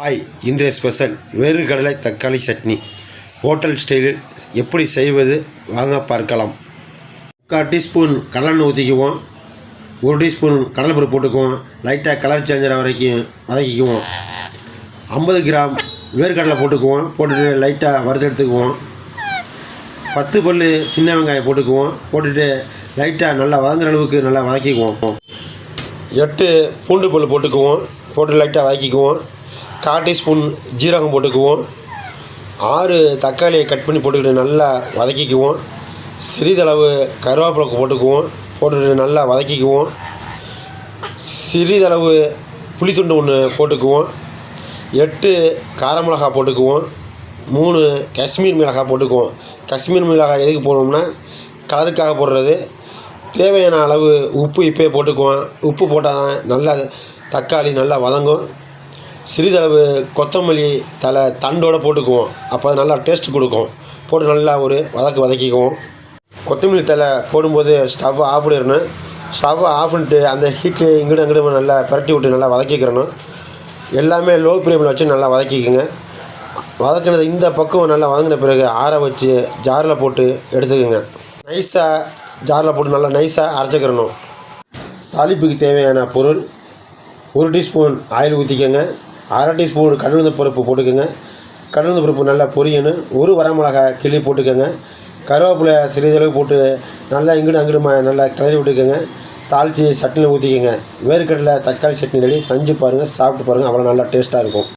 Hi இன்றைய special வேர்க்கடலை தக்காளி சட்னி. ஹோட்டல் ஸ்டைலில் எப்படி செய்வது? வாங்க பார்க்கலாம். முக்கால் டீஸ்பூன் கடலெண்ணெய் ஊற்றிக்குவோம். ஒரு டீஸ்பூன் கடலைப்பருப்பு போட்டுக்குவோம். லைட்டாக கலர் சேஞ்சர் வரைக்கும் வதக்கிக்குவோம். ஐம்பது கிராம் வேர்க்கடலை போட்டுக்குவோம். போட்டுட்டு லைட்டாக வறுத்து எடுத்துக்குவோம். பத்து பல் சின்ன வெங்காயம் போட்டுக்குவோம். போட்டுட்டு லைட்டாக நல்லா வதங்குற அளவுக்கு நல்லா வதக்கிக்குவோம். எட்டு பூண்டு பல் போட்டுக்குவோம். போட்டு லைட்டாக வதக்கிக்குவோம். கால் டீஸ்பூன் ஜீரகம் போட்டுக்குவோம். ஆறு தக்காளியை கட் பண்ணி போட்டுக்கிட்டு நல்லா வதக்கிக்குவோம். சிறிதளவு கருவேப்பிலை போட்டுக்குவோம். போட்டுக்கிட்டு நல்லா வதக்கிக்குவோம். சிறிதளவு புளித்துண்டு ஒன்று போட்டுக்குவோம். எட்டு கார மிளகாய் போட்டுக்குவோம். மூணு காஷ்மீர் மிளகாய் போட்டுக்குவோம். காஷ்மீர் மிளகாய் எதுக்கு போடுவோம்னா கலருக்காக போடுறது. தேவையான அளவு உப்பு இப்போயே போட்டுக்குவோம். உப்பு போட்டால் தான் நல்லா தக்காளி நல்லா வதங்கும். சிறிதளவு கொத்தமல்லி தலை தண்டோடு போட்டுக்குவோம். அப்போ அது நல்லா டேஸ்ட் கொடுக்கும். போட்டு நல்லா ஒரு வதக்கு வதக்கிக்குவோம். கொத்தமல்லி தலை போடும்போது ஸ்டவ் ஆஃப் பண்ணிடணும். ஸ்டவ் ஆஃப் பண்ணிட்டு அந்த ஹீட்லேயே இங்கிட்டு அங்கிட்டு நல்லா பரட்டி விட்டு நல்லா வதக்கிக்கிறணும். எல்லாமே லோ ஃப்ளேமில் வச்சு நல்லா வதக்கிக்கோங்க. வதக்கினது இந்த பக்கம் நல்லா வதங்கின பிறகு ஆற வச்சு ஜாரில் போட்டு எடுத்துக்கோங்க. நைஸாக ஜாரில் போட்டு நல்லா நைஸாக அரைச்சிக்கிறணும். தாளிப்புக்கு தேவையான பொருள் ஒரு டீஸ்பூன் ஆயில் ஊற்றிக்கோங்க அரை டீஸ்பூன் கடலுந்த பருப்பு போட்டுக்கோங்க. கடலுந்த பருப்பு நல்லா பொரியணும். ஒரு வரமிளகாய் கிள்ளி போட்டுக்கோங்க. கருவேப்பிலை சிறிதளவு போட்டு நல்லா இங்கிட்டு அங்கிட்டு நல்லா கிளறி விட்டுக்கோங்க. தாளித்து சட்னியில் ஊற்றிக்கோங்க வேர்க்கடலை தக்காளி சட்னி ரெடி. செஞ்சு பாருங்கள் சாப்பிட்டு பாருங்கள் அவ்வளோ நல்லா டேஸ்ட்டாக இருக்கும்.